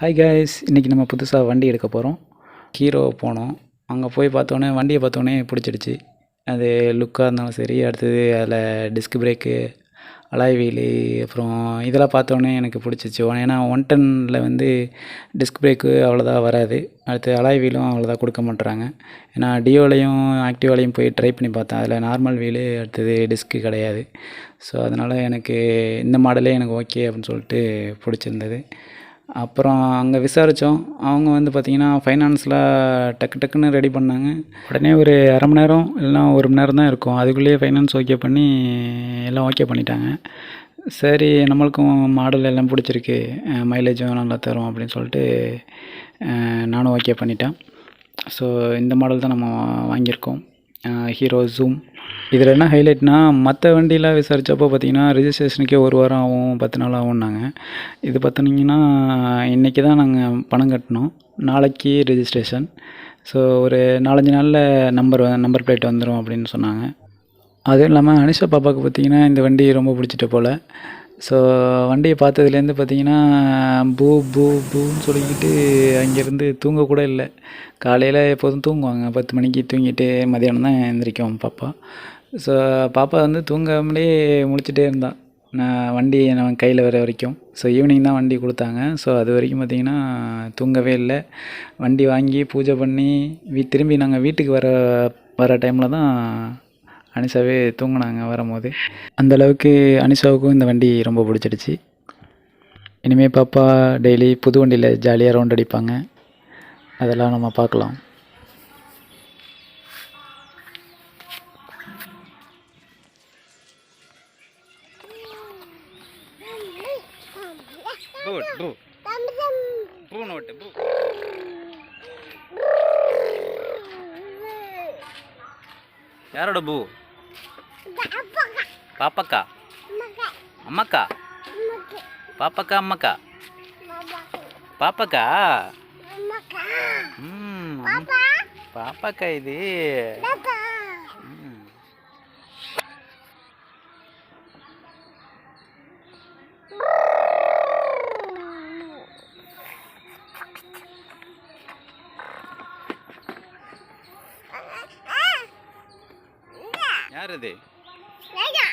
Hi guys இன்றைக்கி நம்ம புதுசாக வண்டி எடுக்க போகிறோம் ஹீரோ போனோம். அங்கே போய் பார்த்தோன்னே வண்டியை பார்த்தோன்னே பிடிச்சிடுச்சு. அது லுக்காக இருந்தாலும் சரி அடுத்தது அதில் டிஸ்க் பிரேக்கு அலாய் வீலு அப்புறம் இதெல்லாம் பார்த்தோன்னே எனக்கு பிடிச்சிச்சு. ஏன்னா ஒன் டென்னில் வந்து டிஸ்க் பிரேக்கு அவ்வளோதான் வராது. அடுத்து அலாய் வீலும் அவ்வளோதான் கொடுக்க மாட்டுறாங்க ஏன்னா டியோலையும் ஆக்டிவாலையும் போய் ட்ரை பண்ணி பார்த்தேன். அதில் நார்மல் வீலு அடுத்தது டிஸ்க்கு கிடையாது. ஸோ அதனால் எனக்கு இந்த மாடலே எனக்கு ஓகே அப்படின்னு சொல்லிட்டு பிடிச்சிருந்தது. அப்புறம் அங்கே விசாரித்தோம் அவங்க வந்து பார்த்திங்கன்னா ஃபைனான்ஸில் டக்கு டக்குன்னு ரெடி பண்ணாங்க. உடனே ஒரு அரை மணி நேரம் இல்லைனா ஒரு மணி நேரம் தான் இருக்கும். அதுக்குள்ளேயே ஃபைனான்ஸ் ஓகே பண்ணி எல்லாம் ஓகே பண்ணிட்டாங்க. சரி நம்மளுக்கும் மாடல் எல்லாம் பிடிச்சிருக்கு. மைலேஜும் நல்லா தரும் அப்படின்னு சொல்லிட்டு நானும் ஓகே பண்ணிட்டேன். ஸோ இந்த மாடல் தான் நம்ம வாங்கியிருக்கோம். ஹீரோ ஜூம் இதில் என்ன ஹைலைட்னா மற்ற வண்டியில் விசாரித்தப்போ பார்த்தீங்கன்னா ரிஜிஸ்ட்ரேஷனுக்கே ஒரு வாரம் ஆகும் பத்து நாள் ஆகும்னாங்க. இது பார்த்தீங்கன்னா இன்றைக்கி தான் நாங்கள் பணம் கட்டினோம். நாளைக்கு ரிஜிஸ்ட்ரேஷன் ஸோ ஒரு நாலஞ்சு நாளில் நம்பர் நம்பர் பிளேட் வந்துடும் அப்படின்னு சொன்னாங்க. அதுவும் இல்லாமல் அனிஷா பாப்பாவுக்கு பார்த்தீங்கன்னா இந்த வண்டி ரொம்ப பிடிச்சிட்டு போல். ஸோ வண்டியை பார்த்ததுலேருந்து பார்த்தீங்கன்னா பூ பூ பூன்னு சொல்லிக்கிட்டு அங்கேருந்து தூங்கக்கூட இல்லை. காலையில் எப்போதும் தூங்குவாங்க. பத்து மணிக்கு தூங்கிட்டு மதியானம் தான் எழுந்திரிக்கும் பாப்பா. ஸோ பாப்பா வந்து தூங்காமலே முழிச்சிட்டே இருந்தான் நான் வண்டி நான் கையில் வர வரைக்கும். ஸோ ஈவினிங் தான் வண்டி கொடுத்தாங்க. ஸோ அது வரைக்கும் பார்த்தீங்கன்னா தூங்கவே இல்லை. வண்டி வாங்கி பூஜை பண்ணி வீ திரும்பி நாங்கள் வீட்டுக்கு வர வர டைமில் தான் அனிஷாவே தூங்கினாங்க வரும்போது. அந்த அளவுக்கு அனிஷாவுக்கும் இந்த வண்டி ரொம்ப பிடிச்சிடுச்சு. இனிமேல் பாப்பா டெய்லி புது வண்டியில் ஜாலியாக ரவுண்ட் அடிப்பாங்க. அதெல்லாம் நம்ம பார்க்கலாம். யாரோட பூ பாப்பாக்கா? அம்மாக்கா? பாப்பாக்கா அம்மாக்கா? பாப்பாக்கா? பாப்பாக்கா இது. யார் இது? 来点